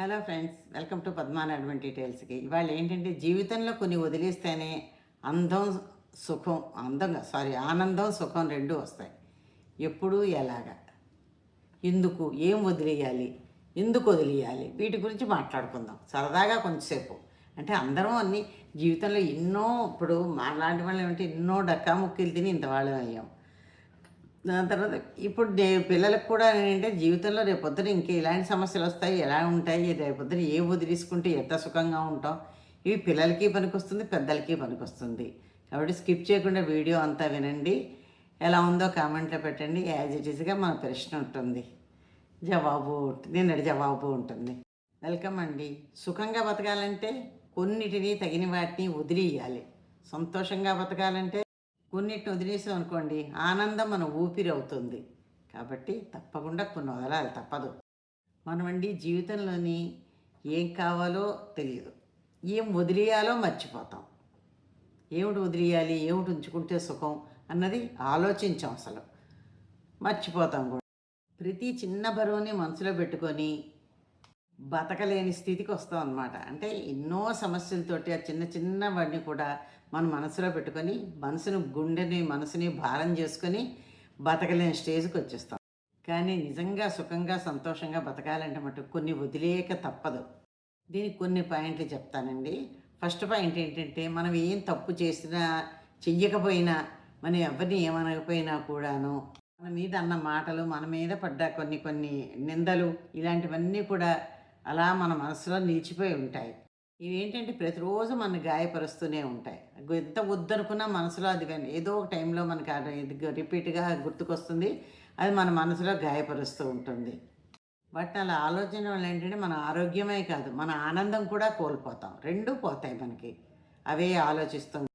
Hello friends welcome to Padman advent డీటెయిల్స్కి. ఇవాళ ఏంటంటే జీవితంలో కొన్ని వదిలేస్తేనే అందం సుఖం అందంగా సారీ ఆనందం సుఖం రెండు వస్తాయి. ఎప్పుడు ఎలాగా? ఎందుకు? ఏం వదిలేయాలి? ఎందుకు వదిలేయాలి? వీటి గురించి మాట్లాడుకుందాం. సరదాగా కొంచెంసేపు. అంటే అందరం అన్ని జీవితంలో ఎన్నో ఇప్పుడు మాలాంటి వాళ్ళు ఏమంటే ఎన్నో డక్కా ముక్కలు తిని ఇంత వాళ్ళం అయ్యాం. దాని తర్వాత ఇప్పుడు నేను పిల్లలకు కూడా ఏంటంటే జీవితంలో రేపొద్దున ఇంకా ఇలాంటి సమస్యలు వస్తాయి ఎలా ఉంటాయి రేపొద్దున ఏ వదిలేసుకుంటే ఎంత సుఖంగా ఉంటాం ఇవి పిల్లలకి పనికొస్తుంది పెద్దలకి పనికొస్తుంది. కాబట్టి స్కిప్ చేయకుండా వీడియో అంతా వినండి. ఎలా ఉందో కామెంట్లో పెట్టండి. యాజ్ ఇట్ ఈస్గా మన ప్రశ్న ఉంటుంది. జవాబు నిన్నటి జవాబు ఉంటుంది. వెల్కమ్ అండి. సుఖంగా బతకాలంటే కొన్నిటిని తగిన వాటిని వదిలేయాలి. సంతోషంగా బతకాలంటే కొన్నిటిని వదిలేసాం అనుకోండి ఆనందం మన ఊపిరి అవుతుంది. కాబట్టి తప్పకుండా కొన్ని వదలాలి తప్పదు. మనమండి జీవితంలోని ఏం కావాలో తెలియదు. ఏం వదిలేయాలో మర్చిపోతాం. ఏమిటి వదిలేయాలి ఏమిటి ఉంచుకుంటే సుఖం అన్నది ఆలోచించాం అసలు. మర్చిపోతాం కూడా. ప్రతి చిన్న బరువుని మనసులో పెట్టుకొని బతకలేని స్థితికి వస్తాం అనమాట అంటే ఎన్నో సమస్యలతోటి ఆ చిన్న చిన్న వాడిని కూడా మన మనసులో పెట్టుకొని మనసును గుండెని మనసుని భారం చేసుకొని బతకలేని స్టేజ్కి వచ్చేస్తాం. కానీ నిజంగా సుఖంగా సంతోషంగా బతకాలంటే మటు కొన్ని వదిలేక తప్పదు. దీనికి కొన్ని పాయింట్లు చెప్తానండి. ఫస్ట్ పాయింట్ ఏంటంటే మనం ఏం తప్పు చేసినా చెయ్యకపోయినా మనం ఎవరిని ఏమనకపోయినా కూడాను మన మీద అన్న మాటలు మన మీద పడ్డ కొన్ని కొన్ని నిందలు ఇలాంటివన్నీ కూడా అలా మన మనసులో నిలిచిపోయి ఉంటాయి. ఇవి ఏంటంటే ప్రతిరోజు మన గాయపరుస్తూనే ఉంటాయి. ఎంత వద్దనుకున్నా మనసులో అది కానీ ఏదో ఒక టైంలో మనకి అది రిపీట్గా గుర్తుకొస్తుంది అది మన మనసులో గాయపరుస్తూ ఉంటుంది. బట్ అలా ఆలోచన వల్ల ఏంటంటే మన ఆరోగ్యమే కాదు మన ఆనందం కూడా కోల్పోతాం. రెండూ పోతాయి మనకి. అవే ఆలోచిస్తాం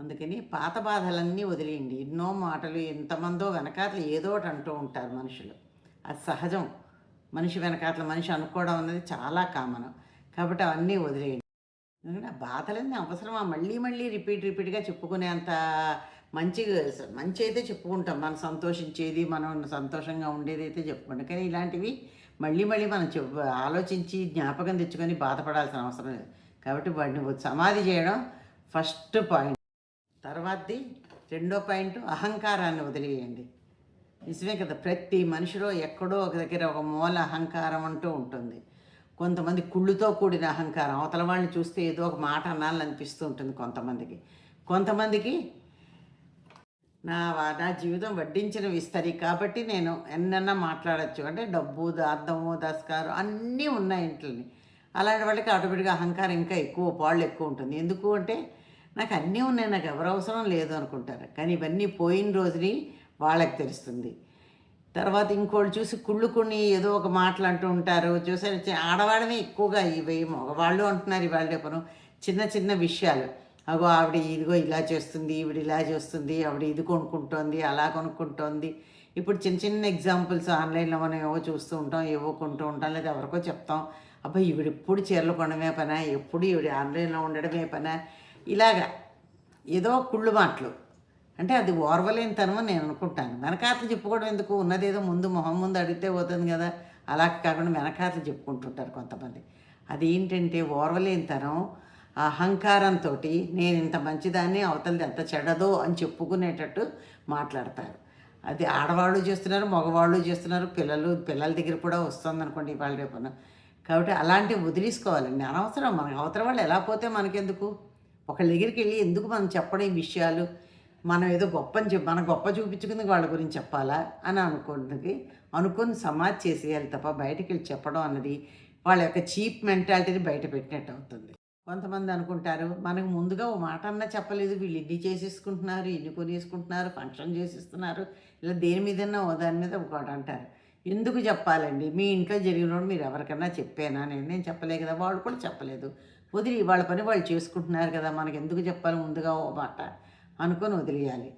అందుకని పాత బాధలన్నీ వదిలేయండి. ఎన్నో మాటలు ఎంతమందో వెనకాతలు ఏదో ఒకటి అంటూ ఉంటారు మనుషులు. అది సహజం. మనిషి వెనకాతల మనిషి అనుకోవడం అనేది చాలా కామన్ కాబట్టి అవన్నీ వదిలేయండి. ఎందుకంటే ఆ బాధలన్నీ అవసరమా? మళ్ళీ మళ్ళీ రిపీట్ రిపీట్గా చెప్పుకునేంత మంచి మంచి అయితే చెప్పుకుంటాం. మనం సంతోషించేది మనం సంతోషంగా ఉండేది అయితే చెప్పుకుంటాం. కానీ ఇలాంటివి మళ్ళీ మళ్ళీ మనం చెప్పు ఆలోచించి జ్ఞాపకం తెచ్చుకొని బాధపడాల్సిన అవసరం లేదు. కాబట్టి వాడిని సమాధి చేయడం ఫస్ట్ పాయింట్ తర్వాతది రెండో పాయింట్ అహంకారాన్ని వదిలేయండి. నిజమే కదా ప్రతి మనిషిలో ఎక్కడో ఒక దగ్గర ఒక మూల అహంకారం అంటూ ఉంటుంది. కొంతమంది కుళ్ళుతో కూడిన అహంకారం అవతల వాళ్ళని చూస్తే ఏదో ఒక మాట అనాలని అనిపిస్తూ ఉంటుంది కొంతమందికి. కొంతమందికి నా నా జీవితం వడ్డించిన విస్తరి కాబట్టి నేను ఎన్నన్నా మాట్లాడచ్చు. అంటే డబ్బు దార్థము దస్కారు అన్నీ ఉన్నాయి ఇంట్లోని. అలాంటి వాళ్ళకి ఆటోమేటిక్గా అహంకారం ఇంకా ఎక్కువ పాళ్ళు ఎక్కువ ఉంటుంది. ఎందుకు అంటే నాకు అన్నీ ఉన్నాయి నాకు ఎవరు అవసరం లేదు అనుకుంటారు. కానీ ఇవన్నీ పోయిన రోజుని వాళ్ళకి తెలుస్తుంది. తర్వాత ఇంకోళ్ళు చూసి కుళ్ళుకుని ఏదో ఒక మాటలు అంటూ ఉంటారు. చూసారు చి- ఆడవాళ్ళమే ఎక్కువగా ఇవి మగవాళ్ళు అంటున్నారు ఇవాళ రేపను చిన్న చిన్న విషయాలు. అగో ఆవిడ ఇదిగో ఇలా చేస్తుంది ఈవిడ ఇలా చేస్తుంది ఆవిడ ఇది కొనుక్కుంటోంది అలా కొనుక్కుంటోంది. ఇప్పుడు చిన్న చిన్న ఎగ్జాంపుల్స్ ఆన్లైన్లో మనం ఏవో చూస్తూ ఉంటాం ఏవో కొంటూ ఉంటాం లేదా ఎవరికో చెప్తాం. అబ్బాయి ఈవిడ ఎప్పుడు చీరలు కొనడమే పనా? ఎప్పుడు ఈవిడ ఆన్లైన్లో ఉండడమే పనా? ఇలాగా ఏదో కుళ్ళు మాటలు. అంటే అది ఓర్వలేనితనం అని నేను అనుకుంటాను. వెనకాతలు చెప్పుకోవడం ఎందుకు? ఉన్నదేదో ముందు మొహం ముందు అడిగితే పోతుంది కదా. అలా కాకుండా వెనకాతలు చెప్పుకుంటుంటారు కొంతమంది. అది ఏంటంటే ఓర్వలేనితనం అహంకారంతో నేను ఇంత మంచిదాన్ని అవతలది ఎంత చెడదో అని చెప్పుకునేటట్టు మాట్లాడతారు. అది ఆడవాళ్ళు చేస్తున్నారు మగవాళ్ళు చేస్తున్నారు పిల్లలు పిల్లల దగ్గర కూడా వస్తుంది అనుకోండి ఇవాళ రేపున కాబట్టి అలాంటివి వదిలేసుకోవాలండి. అనవసరం మనకి అవతల వాళ్ళు ఎలా పోతే మనకెందుకు? ఒకళ్ళ దగ్గరికి వెళ్ళి ఎందుకు మనం చెప్పడం ఈ విషయాలు? మనం ఏదో గొప్ప అని మన గొప్ప చూపించుకుంది వాళ్ళ గురించి చెప్పాలా అని అనుకున్నది. అనుకుని సమాజ్ చేసేయాలి తప్ప బయటికి వెళ్ళి చెప్పడం అన్నది వాళ్ళ యొక్క చీప్ మెంటాలిటీని బయట పెట్టినట్టు అవుతుంది. కొంతమంది అనుకుంటారు మనకు ముందుగా ఓ మాట అన్నా చెప్పలేదు వీళ్ళు ఇన్ని చేసేసుకుంటున్నారు ఇన్ని కొనేసుకుంటున్నారు ఫంక్షన్ చేసేస్తున్నారు ఇలా దేని మీదన్నా ఓ దాని మీద ఒకటి అంటారు. ఎందుకు చెప్పాలండి? మీ ఇంట్లో జరిగినప్పుడు మీరు ఎవరికన్నా చెప్పానా? నేను నేను చెప్పలే కదా వాళ్ళు కూడా చెప్పలేదు. వదిలి వాళ్ళ పని వాళ్ళు చేసుకుంటున్నారు కదా మనకి ఎందుకు చెప్పాలి ముందుగా ఓ మాట? అనుకొని వదిలేయాలి.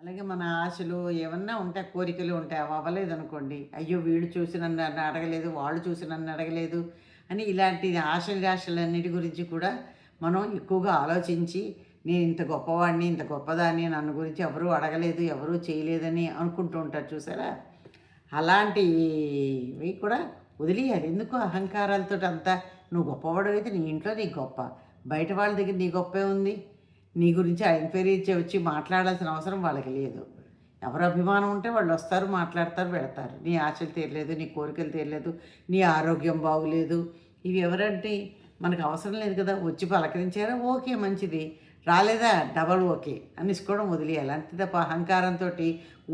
అలాగే మన ఆశలు ఏమన్నా ఉంటాయి కోరికలు ఉంటాయి అవి అవ్వలేదు అనుకోండి అయ్యో వీళ్ళు చూసి నన్ను అడగలేదు వాళ్ళు చూసి నన్ను అడగలేదు అని ఇలాంటి ఆశలు ఆశలన్నిటి గురించి కూడా మనం ఎక్కువగా ఆలోచించి నేను ఇంత గొప్పవాడిని ఇంత గొప్పదాన్ని నన్ను గురించి ఎవరూ అడగలేదు ఎవరూ చేయలేదని అనుకుంటూ ఉంటారు చూసారా? అలాంటివి కూడా వదిలేయాలి. ఎందుకు అహంకారాలతో అంతా? నువ్వు గొప్పవాడవైతే నీ ఇంట్లో నీ గొప్ప. బయట వాళ్ళ దగ్గర నీ గొప్పే ఉంది. నీ గురించి ఎంక్వైరీ వచ్చి మాట్లాడాల్సిన అవసరం వాళ్ళకి లేదు. ఎవరు అభిమానం ఉంటే వాళ్ళు వస్తారు మాట్లాడతారు పెడతారు. నీ ఆశలు తీరలేదు నీ కోరికలు తీరలేదు నీ ఆరోగ్యం బాగులేదు. ఇవి ఎవరంటే మనకు అవసరం లేదు కదా వచ్చి పలకరించారా? ఓకే మంచిది. రాలేదా? డబల్ ఓకే అనేసుకోవడం వదిలేయాలి. అంతే తప్ప అహంకారంతో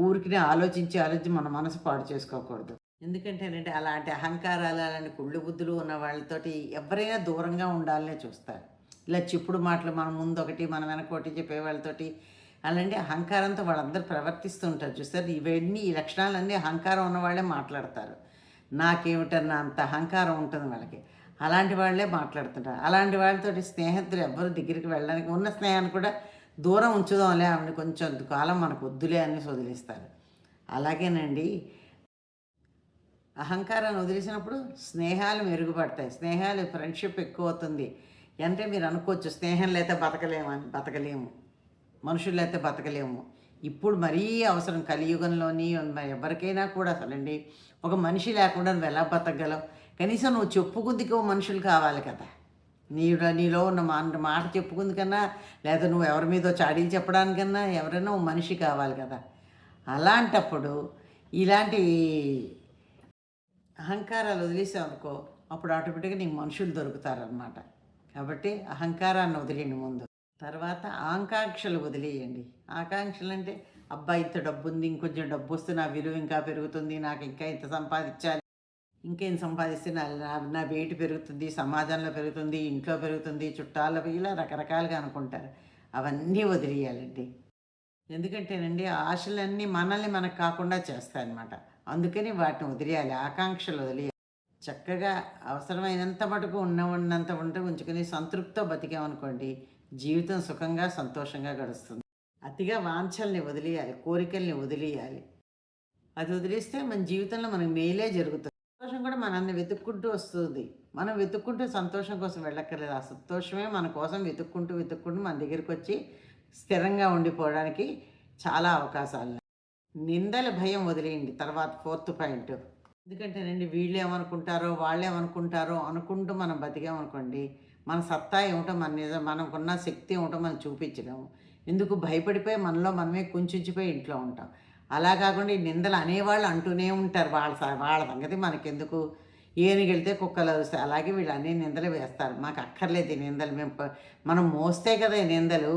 ఊరికి ఆలోచించి ఆలోచించి మన మనసు పాడు చేసుకోకూడదు. ఎందుకంటేనంటే అలాంటి అహంకారాలు అలాంటి కుళ్ళు బుద్ధులు ఉన్న వాళ్ళతోటి ఎవరైనా దూరంగా ఉండాలనే చూస్తారు. ఇలా చెప్పుడు మాటలు మన ముందు ఒకటి మన వెనకొకటి చెప్పే వాళ్ళతోటి అలాంటి అహంకారంతో వాళ్ళందరూ ప్రవర్తిస్తూ ఉంటారు చూస్తారు ఇవన్నీ ఈ లక్షణాలన్నీ అహంకారం ఉన్న వాళ్ళే మాట్లాడతారు. నాకేమిటన్నా అంత అహంకారం ఉంటుంది వాళ్ళకి. అలాంటి వాళ్ళే మాట్లాడుతుంటారు. అలాంటి వాళ్ళతోటి స్నేహితులు ఎవ్వరు దగ్గరికి వెళ్ళడానికి ఉన్న స్నేహాన్ని కూడా దూరం ఉంచుదాంలే ఆవిడ కొంచెం కాలం మనకు వద్దులే అని వదిలేస్తారు. అలాగేనండి. అహంకారాన్ని వదిలేసినప్పుడు స్నేహాలు మెరుగుపడతాయి. స్నేహాలు ఫ్రెండ్షిప్ ఎక్కువ అవుతుంది అంటే మీరు అనుకోవచ్చు స్నేహం లేతే బతకలేమని బతకలేము. మనుషులు అయితే బతకలేము. ఇప్పుడు మరీ అవసరం కలియుగంలోని ఎవరికైనా కూడా అసలండి ఒక మనిషి లేకుండా నువ్వు ఎలా బతకగలవు? కనీసం నువ్వు చెప్పుకుందుకు మనుషులు కావాలి కదా. నీ నీలో ఉన్న మా మాట చెప్పుకుందుకన్నా లేదా నువ్వు ఎవరి మీదో చాడీలు చెప్పడానికన్నా ఎవరైనా ఓ మనిషి కావాలి కదా. అలాంటప్పుడు ఇలాంటి అహంకారాలు వదిలేసావు అనుకో అప్పుడు ఆటోమేటిక్గా నీకు మనుషులు దొరుకుతారనమాట కాబట్టి అహంకారాన్ని వదిలేయండి ముందు. తర్వాత ఆకాంక్షలు వదిలేయండి. ఆకాంక్షలు అంటే అబ్బా ఇంత డబ్బు ఉంది ఇంకొంచెం డబ్బు వస్తే నా విలువ ఇంకా పెరుగుతుంది నాకు ఇంకా ఇంత సంపాదించాలి ఇంకేం సంపాదిస్తే నా నా- వేటు వెయిట్ పెరుగుతుంది సమాజంలో పెరుగుతుంది ఇంట్లో పెరుగుతుంది చుట్టాల ఇలా రకరకాలుగా అనుకుంటారు. అవన్నీ వదిలేయాలండి. ఎందుకంటేనండి ఆశలన్నీ మనల్ని మనకు కాకుండా చేస్తాయన్నమాట. అందుకని వాటిని వదిలేయాలి ఆకాంక్షలు వదిలేయాలి. చక్కగా అవసరమైనంత మటుకు ఉన్న ఉన్నంత ఉంటే ఉంచుకుని సంతృప్తితో బతికామనుకోండి జీవితం సుఖంగా సంతోషంగా గడుస్తుంది. అతిగా వాంఛల్ని వదిలేయాలి కోరికల్ని వదిలేయాలి. అది వదిలేస్తే మన జీవితంలో మనకు మేలే జరుగుతుంది. సంతోషం కూడా మనల్ని వెతుక్కుంటూ వస్తుంది. మనం వెతుక్కుంటూ సంతోషం కోసం వెళ్ళక్కర్లేదు. ఆ సంతోషమే మన కోసం వెతుక్కుంటూ వెతుక్కుంటూ మన దగ్గరికి వచ్చి స్థిరంగా ఉండిపోవడానికి చాలా అవకాశాలు. నిందల భయం వదిలేయండి. తర్వాత ఫోర్త్ పాయింట్. ఎందుకంటేనండి వీళ్ళు ఏమనుకుంటారో వాళ్ళు ఏమనుకుంటారో అనుకుంటూ మనం బతికామనుకోండి మన సత్తా ఏమిటో మన నిజం మనకున్న శక్తి ఏమిటో మనం చూపించలేము. ఎందుకు భయపడిపోయి మనలో మనమే కుంచుంచిపోయి ఇంట్లో ఉంటాం. అలా కాకుండా ఈ నిందలు అనేవాళ్ళు అంటూనే ఉంటారు వాళ్ళ స- వాళ్ళ సంగతి మనకెందుకు? ఏనుగెళ్తే కుక్కలు అరుస్తాయి. అలాగే వీళ్ళు అన్ని నిందలు వేస్తారు. మాకు అక్కర్లేదు ఈ నిందలు. మేము మనం మోస్తే కదా ఈ నిందలు.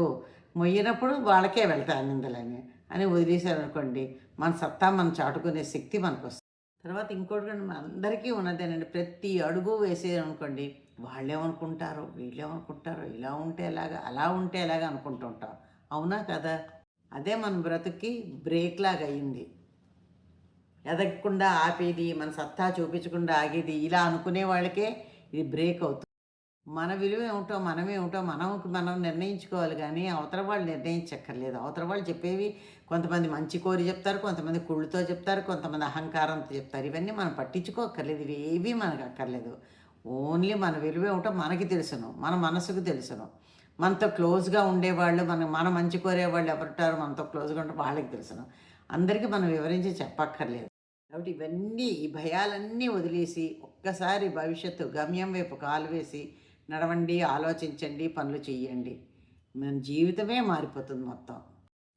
మొయ్యినప్పుడు వాళ్ళకే వెళ్తాయి ఆ నిందలని అని వదిలేశారు అనుకోండి మన సత్తా మనం చాటుకునే శక్తి మనకు వస్తుంది తర్వాత ఇంకోటి కూడా మన అందరికీ ఉన్నదేనండి. ప్రతి అడుగు వేసేది అనుకోండి వాళ్ళేమనుకుంటారో వీళ్ళేమనుకుంటారో ఇలా ఉంటే ఎలాగా అలా ఉంటే ఎలాగా అనుకుంటుంటాం అవునా కదా? అదే మన బ్రతుక్కి బ్రేక్ లాగా అయింది. ఎదగకుండా ఆపేది మన సత్తా చూపించకుండా ఆగేది ఇలా అనుకునే వాళ్ళకే ఇది బ్రేక్ అవుతుంది. మన విలువ ఏమిటో మనమేమిటో మనం మనం నిర్ణయించుకోవాలి కానీ అవతల వాళ్ళు నిర్ణయించక్కర్లేదు. అవతల వాళ్ళు చెప్పేవి కొంతమంది మంచి కోరి చెప్తారు కొంతమంది కుళ్ళుతో చెప్తారు కొంతమంది అహంకారంతో చెప్తారు. ఇవన్నీ మనం పట్టించుకోక్కర్లేదు. ఇవి ఏవి మనకు అక్కర్లేదు ఓన్లీ మన విలువ ఏమిటో మనకి తెలుసును. మన మనసుకు తెలుసును. మనతో క్లోజ్గా ఉండేవాళ్ళు మన మన మంచి కోరేవాళ్ళు ఎవరుంటారు మనతో క్లోజ్గా ఉంటే వాళ్ళకి తెలుసును. అందరికీ మనం వివరించి చెప్పక్కర్లేదు. కాబట్టి ఇవన్నీ ఈ భయాలన్నీ వదిలేసి ఒక్కసారి భవిష్యత్తు గమ్యం వైపు కాలు వేసి నడవండి ఆలోచించండి పనులు చేయండి మన జీవితమే మారిపోతుంది మొత్తం.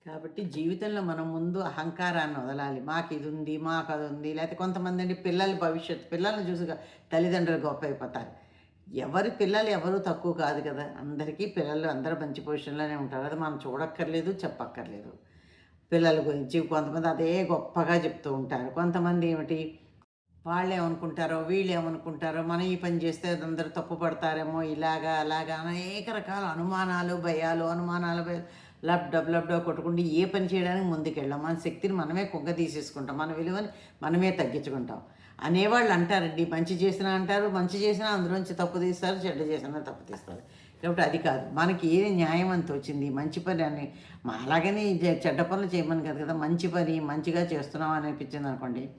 కాబట్టి జీవితంలో మనం ముందు అహంకారాన్ని వదలాలి. మాకు ఇది ఉంది మాకు అది ఉంది. లేకపోతే కొంతమంది అండి పిల్లల భవిష్యత్తు పిల్లల్ని చూసి తల్లిదండ్రులు గొప్ప అయిపోతారు ఎవరి పిల్లలు ఎవరు తక్కువ కాదు కదా. అందరికీ పిల్లలు అందరూ మంచి పొజిషన్లోనే ఉంటారు. అది మనం చూడక్కర్లేదు చెప్పక్కర్లేదు. పిల్లల గురించి కొంతమంది అదే గొప్పగా చెప్తూ ఉంటారు. కొంతమంది ఏమిటి? వాళ్ళు ఏమనుకుంటారో వీళ్ళు ఏమనుకుంటారో మనం ఈ పని చేస్తే అందరూ తప్పు పడతారేమో ఇలాగా అలాగా అనేక రకాల అనుమానాలు భయాలు అనుమానాలు భయాలు. లబ్ డబ్ లబ్ డబ్ కొట్టుకుంటూ ఏ పని చేయడానికి ముందుకెళ్ళాం. మన శక్తిని మనమే కుగ్గ తీసేసుకుంటాం. మన విలువని మనమే తగ్గించుకుంటాం. అనేవాళ్ళు అంటారండి మంచి చేసినా అంటారు మంచి చేసినా అందులోంచి తప్పు తీస్తారు చెడ్డ చేసినా తప్పు తీస్తారు. కాబట్టి అది కాదు. మనకి ఏది న్యాయం అంత వచ్చింది? మంచి పని అని. అలాగనే అలాగని చెడ్డ పనులు చేయమని కదా కదా. మంచి పని మంచిగా చేస్తున్నాం అనిపించింది అనుకోండి.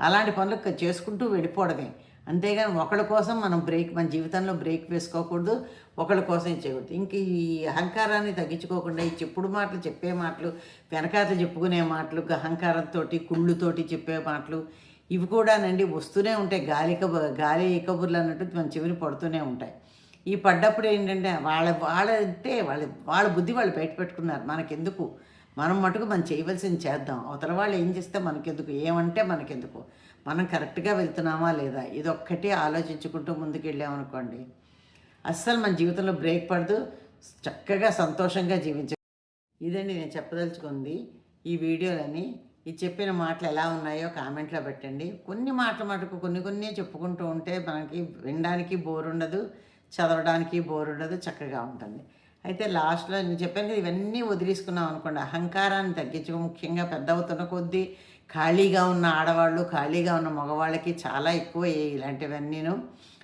అలాంటి పనులు చేసుకుంటూ వెళ్ళిపోవడమే. అంతేగాని ఒకళ్ళ కోసం మనం బ్రేక్ మన జీవితంలో బ్రేక్ వేసుకోకూడదు ఒకళ్ళ కోసం చేయకూడదు. ఇంక ఈ అహంకారాన్ని తగ్గించుకోకుండా ఈ చెప్పుడు మాటలు చెప్పే మాటలు వెనకాత చెప్పుకునే మాటలు అహంకారంతో కుళ్ళుతోటి చెప్పే మాటలు ఇవి కూడానండి వస్తూనే ఉంటాయి. గాలి కబు గాలి కబుర్లు అన్నట్టు మన చెవిని పడుతూనే ఉంటాయి. ఈ పడ్డప్పుడు ఏంటంటే వాళ్ళ వాళ్ళంటే వాళ్ళ వాళ్ళ బుద్ధి వాళ్ళు బయట పెట్టుకున్నారు. మనకెందుకు? మనం మటుకు మనం చేయవలసింది చేద్దాం. అవతల వాళ్ళు ఏం చేస్తే మనకెందుకు? ఏమంటే మనకెందుకు? మనం కరెక్ట్గా వెళ్తున్నామా లేదా? ఇదొక్కటి ఆలోచించుకుంటూ ముందుకు వెళ్ళామనుకోండి అస్సలు మన జీవితంలో బ్రేక్ పడదు. చక్కగా సంతోషంగా జీవించ ఇదండి నేను చెప్పదలుచుకుంది ఈ వీడియోలని. ఈ చెప్పిన మాటలు ఎలా ఉన్నాయో కామెంట్లో పెట్టండి. కొన్ని మాటలు మటుకు కొన్ని కొన్ని చెప్పుకుంటూ ఉంటే మనకి వినడానికి బోర్ ఉండదు చదవడానికి బోర్ ఉండదు చక్కగా ఉంటుంది. అయితే లాస్ట్లో నేను చెప్పాను కదా ఇవన్నీ వదిలేసుకున్నాం అనుకోండి. అహంకారాన్ని తగ్గించుకో ముఖ్యంగా పెద్ద అవుతున్న కొద్దీ ఖాళీగా ఉన్న ఆడవాళ్ళు ఖాళీగా ఉన్న మగవాళ్ళకి చాలా ఎక్కువ ఇలాంటివన్నీను.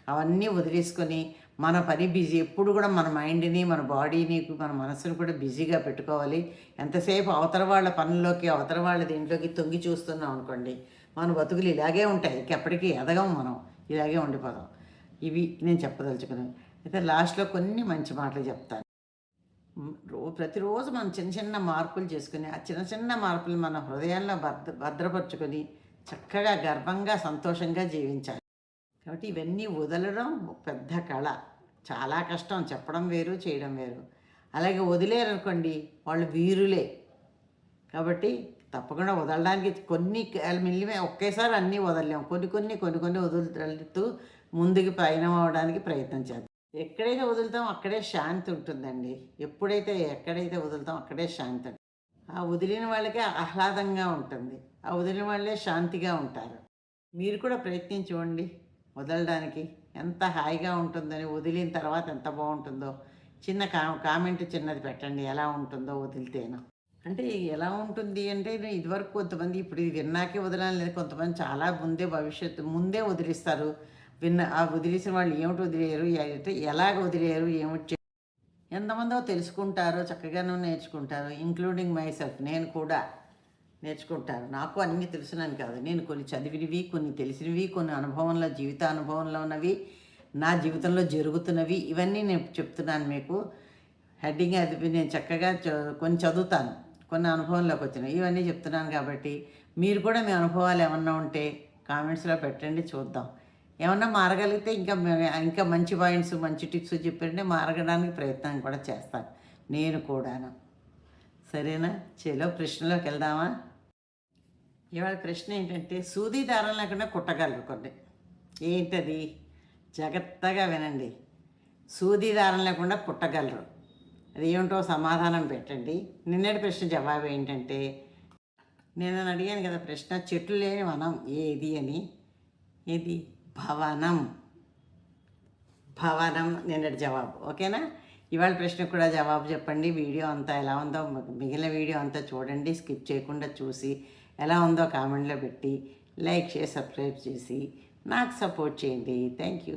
అవన్నీ వదిలేసుకొని మన పని బిజీ ఎప్పుడు కూడా మన మైండ్ని మన బాడీని మన మనసును కూడా బిజీగా పెట్టుకోవాలి. ఎంతసేపు అవతల వాళ్ళ పనుల్లోకి అవతల వాళ్ళ దీంట్లోకి తొంగి చూస్తున్నాం అనుకోండి మన బతుకులు ఇలాగే ఉంటాయి. ఎప్పటికీ ఎదగం మనం ఇలాగే ఉండిపోదాం. ఇవి నేను చెప్పదలుచుకున్నాను. అయితే లాస్ట్లో కొన్ని మంచి మాటలు చెప్తాను. ప్రతిరోజు మనం చిన్న చిన్న మార్పులు చేసుకుని ఆ చిన్న చిన్న మార్పులు మన హృదయాల్లో భద్ర భద్రపరుచుకొని చక్కగా గర్వంగా సంతోషంగా జీవించాలి. కాబట్టి ఇవన్నీ వదలడం పెద్ద కళ. చాలా కష్టం. చెప్పడం వేరు చేయడం వేరు. అలాగే వదిలేరు అనుకోండి వాళ్ళు వీరులే. కాబట్టి తప్పకుండా వదలడానికి కొన్ని మిల్లిమే ఒకేసారి అన్నీ వదలలేము కొన్ని కొన్ని కొన్ని కొన్ని వదులుతూ ముందుకు పయనం అవడానికి ప్రయత్నం చేద్దాం. ఎక్కడైతే వదులుతామో అక్కడే శాంతి ఉంటుందండి. ఎప్పుడైతే ఎక్కడైతే వదులుతాం అక్కడే శాంతి ఆ వదిలిన వాళ్ళకే ఆహ్లాదంగా ఉంటుంది. ఆ వదిలిన వాళ్ళే శాంతిగా ఉంటారు. మీరు కూడా ప్రయత్నించుకోండి వదలడానికి ఎంత హాయిగా ఉంటుందని వదిలిన తర్వాత ఎంత బాగుంటుందో చిన్న కా కామెంట్ చిన్నది పెట్టండి. ఎలా ఉంటుందో వదిలితేను. అంటే ఎలా ఉంటుంది అంటే ఇదివరకు కొంతమంది ఇప్పుడు ఇది విన్నాకే వదలాలి లేదు. కొంతమంది చాలా ముందే భవిష్యత్తు ముందే వదిలిస్తారు. విన్న ఆ వదిలేసిన వాళ్ళు ఏమిటి వదిలేరు? అంటే ఎలాగ వదిలేరు? ఏమిటి? ఎంతమందో తెలుసుకుంటారో చక్కగానూ నేర్చుకుంటారు ఇంక్లూడింగ్ మై సెల్ఫ్ నేను కూడా నేర్చుకుంటారు నాకు అన్నీ తెలుసునని కాదు. నేను కొన్ని చదివినవి కొన్ని తెలిసినవి కొన్ని అనుభవంలో జీవిత అనుభవంలో ఉన్నవి నా జీవితంలో జరుగుతున్నవి ఇవన్నీ నేను చెప్తున్నాను మీకు. హెడ్డింగ్ అది నేను చక్కగా కొన్ని చదువుతాను. కొన్ని అనుభవంలోకి వచ్చినాయి ఇవన్నీ చెప్తున్నాను కాబట్టి మీరు కూడా మీ అనుభవాలు ఏమన్నా ఉంటే కామెంట్స్లో పెట్టండి. చూద్దాం. ఏమన్నా మారగలిగితే ఇంకా ఇంకా మంచి పాయింట్స్ మంచి టిప్స్ చెప్పండి మారగడానికి ప్రయత్నం కూడా చేస్తాను. నేను కూడాను. సరేనా? చెలో ప్రశ్నలోకి వెళ్దామా? ఇవాళ ప్రశ్న ఏంటంటే సూది దారం లేకుండా కుట్టగలరు కొన్ని. ఏంటది? జాగ్రత్తగా వినండి. సూది దారం లేకుండా కుట్టగలరు. అది ఏమిటో సమాధానం పెట్టండి. నిన్నటి ప్రశ్న జవాబు ఏంటంటే నేను అడిగాను కదా ప్రశ్న చెట్లు లేని వనం ఏది అని? ఇది భవనం. భవనం నిన్నటి జవాబు ఓకేనా? ఇవాళ ప్రశ్నకు కూడా జవాబు చెప్పండి. వీడియో అంతా ఎలా ఉందో మిగిలిన వీడియో అంతా చూడండి. స్కిప్ చేయకుండా చూసి ఎలా ఉందో కామెంట్లో పెట్టి లైక్ చేసి సబ్స్క్రైబ్ చేసి నాకు సపోర్ట్ చేయండి. Thank you.